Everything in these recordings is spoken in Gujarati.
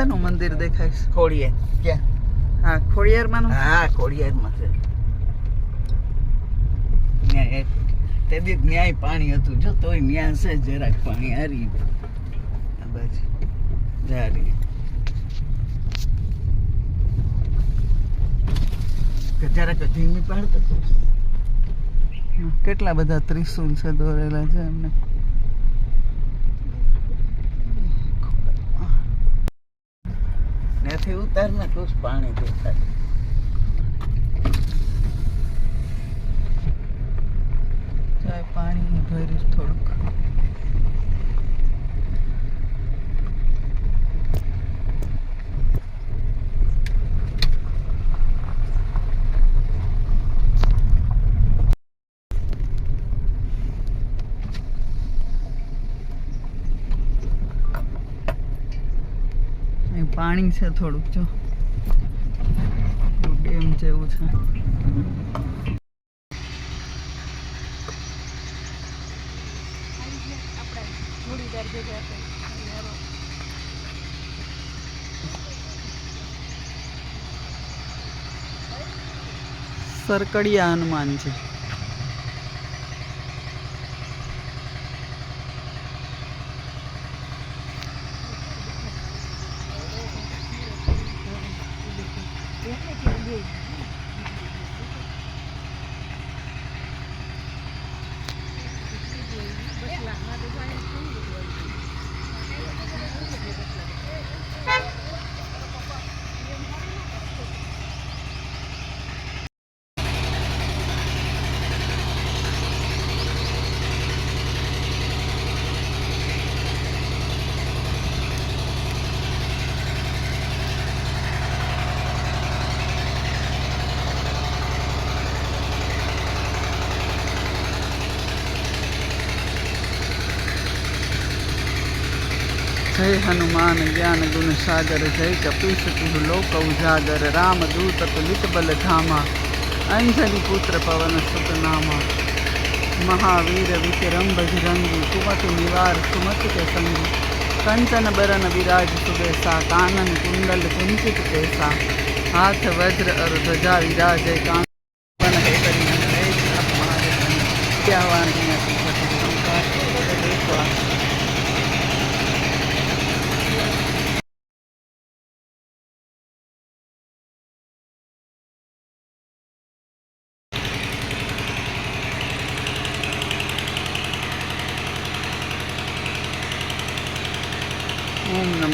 શેનું મંદિર દેખાય છે? ખોડિયાર ક્યાં? હા ખોડિયારમાં હા ખોડિયારમાં છે. તે દી ન્યાય પાણી હતું. જો તોય ન્યાય છે જરાક પાણી હારી. બાજુ જારી જરાક ધીમી પાડતો કેટલા બધા ત્રિશુલ છે દોરેલા છે એમને. ત્યાંથી ઉતાર ને તો પાણી દેખાય પાણી ભર્યું થોડુંક. અહીં પાણી છે થોડુંક જો. ડેમ જેવું છે. સરકડિયા હનુમાનજી. જય હનુમાન, જ્ઞાન ગુણ સાગર, જય કપીશ તિહુ લોક ઉજાગર, રામ દૂત તુલિત બલ ધામા અંજની પુત્ર પવન સુતનામા, મહાવીર વિક્રમ બજરંગી, કુમત નિવાર સુમત કે સંગી કંચન બરન વિરાજ સુબેસા કાનન કુંડલ કુંચિત કેસા, હાથ વજ્ર અર ધ્વજા વિરાજય કાન હે કરી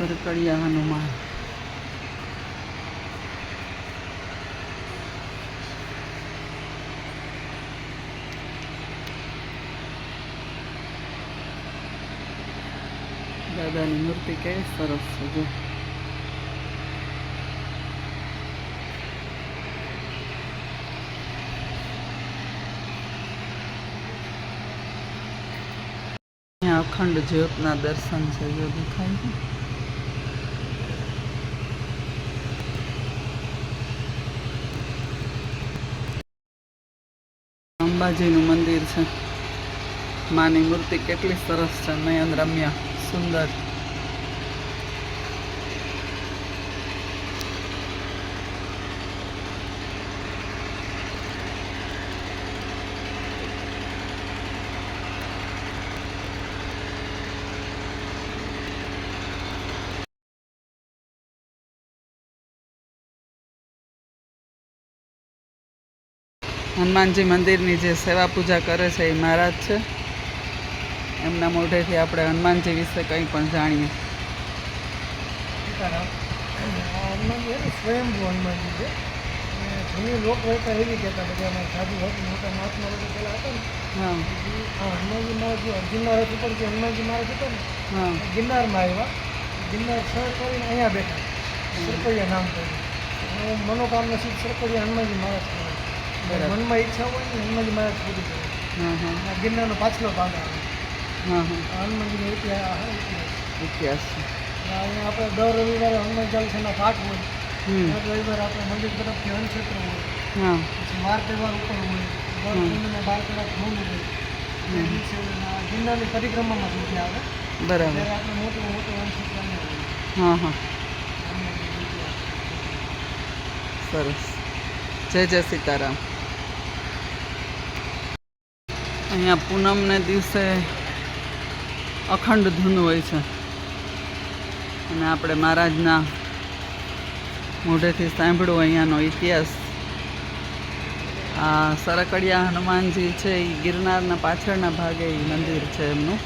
સરકડિયા હનુમાન. દાદાની મૂર્તિ કે સરસ છે, જો. અખંડ જ્યોતના દર્શન છે, જો દેખાય છે. અંબાજીનું મંદિર છે. માની મૂર્તિ કેટલી સરસ છે નયન રમ્યા સુંદર. હનુમાનજી મંદિરની જે સેવા પૂજા કરે છે એ મહારાજ છે. એમના મોઢેથી આપણે હનુમાનજી વિશે કંઈ પણ જાણીએ. સ્વયંભૂ હનુમાનજી છે. જૂની એવી કહેતા બધા અમારે સાધુ ભક્ત મોટા મહાત્મા લોકો પહેલાં હતા ને. હા. હનુમાનજી મહારાજ જે અર્જુનના રથ ઉપર જે હનુમાનજી મહારાજ હતા ને હા. ગિરનારમાં આવ્યા. ગિરનાર સર કરીને અહીંયા બેઠા. સરકડિયા નામ હું મનોકામના સિદ્ધ સરકડિયા હનુમાનજી મહારાજ. મનમાં ઈચ્છા હોય ને હનુમાનજી મહારાજ પૂરી કરે. હા હા. આ ગિરનારનો પાછલો ભાગ આવે. હા હા. આ હનુમાનજીનો ઇતિહાસ ઇતિહાસ. ઇતિહાસ. છે અને અહીંયા આપણે દર રવિવારે હનુમાન ચાલીસાના પાઠ હોય. હમ. દર રવિવારે આપણે મંદિર તરફથી અન્નક્ષેત્ર હોય. હા. પછી વાર તહેવાર ઉપર હોય. દર હમ. પૂનમના બાર કલાક મૌન હોય તે દિવસે આ ગિરનારની પરિક્રમામાં સુધી આવે. બરાબર. ત્યારે આપણે મોટું મોટું અન્નક્ષેત્ર અહીંયા હોય. હા હા. હનુમાનજીનો ઇતિહાસ. સરસ. જય જય સીતારામ. અહીંયા પૂનમને દિવસે અખંડ ધૂન હોય છે. અને આપણે મહારાજના મોઢેથી સાંભળ્યો અહીંયાનો ઇતિહાસ. આ સરકડિયા હનુમાનજી છે એ ગિરનારના પાછળના ભાગે એ મંદિર છે એમનું.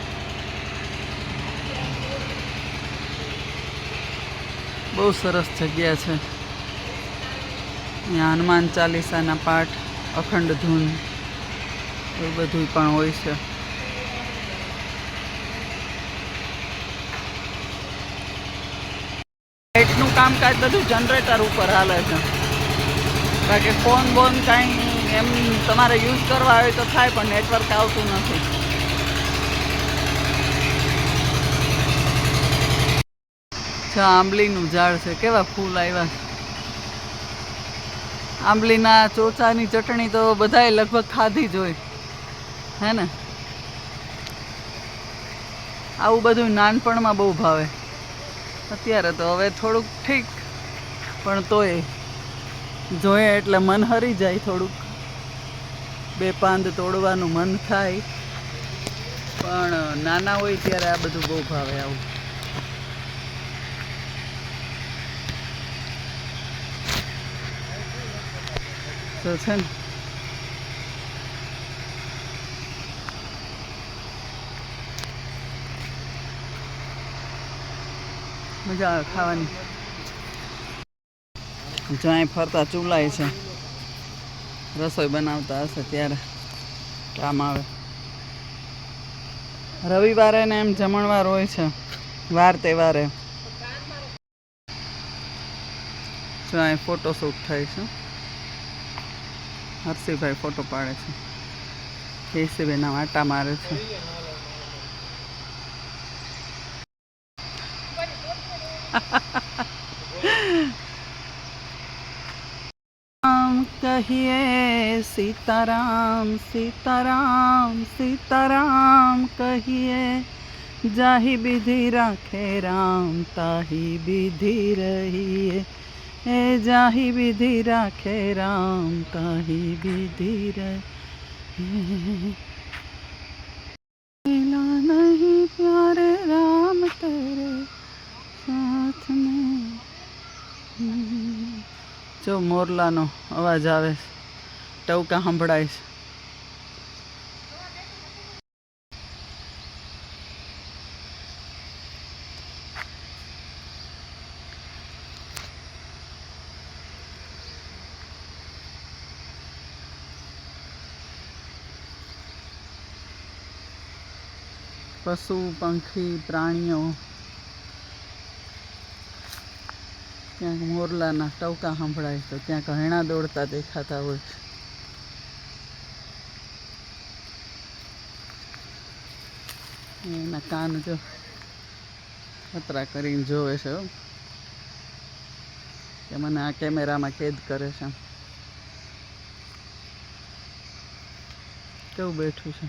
બહુ સરસ જગ્યા છે. અહીંયા હનુમાન ચાલીસાના પાઠ, અખંડ ધૂન. એવું બધું પણ હોય છે. લાઇટનું કામકાજ બધું જનરેટર ઉપર હાલે છે. કારણ ફોન બોન કાંઈ એમ તમારે યુઝ કરવા આવે તો થાય, પણ નેટવર્ક આવતું નથી. આંબલીનું ઝાડ છે, કેવા ફૂલ આવ્યા આંબલીના ચોચાની ચટણી તો બધાએ લગભગ ખાધી જ હોય. હે ને? આવું બધું નાનપણમાં બહુ ભાવે. અત્યારે તો હવે થોડુંક ઠીક, પણ તોય જોઈએ એટલે મન હરી જાય થોડુંક. બે પાંદ તોડવાનું મન થાય. પણ નાના હોય ત્યારે આ બધું બહુ ભાવે આવું. તો છે ને મજા આવે ખાવાની. જ્યાં ફરતા ચૂલાય છે. રસોઈ બનાવતા હશે ત્યારે કામ આવે. રવિવારે ને એમ જમણવાર હોય છે. વાર તહેવારે જો અહીં ફોટોશૂટ થાય છે. હર્ષિભાઈ ફોટો પાડે છે. કેસીભાઈના આટા મારે છે. कहिए सीताराम सीताराम सीताराम कहिए, जाहि विधि राखे राम, ताही विधि रहिए। ए, जाहि विधि राखे राम, ताही विधि रहिए। नहीं प्यारे राम तेरे। જો મોરલાનો અવાજ આવે ટવકા સંભળાય છે. પશુ પંખી પ્રાણીઓ ક્યાંક મોરલાના ટવકા સંભળાય તો ક્યાંક હૈણા દોડતા દેખાતા હોય. છે એના કાન જો ખતરા કરીને જોવે છે કે મને આ કેમેરામાં કેદ કરે છે. કેવું બેઠું છે?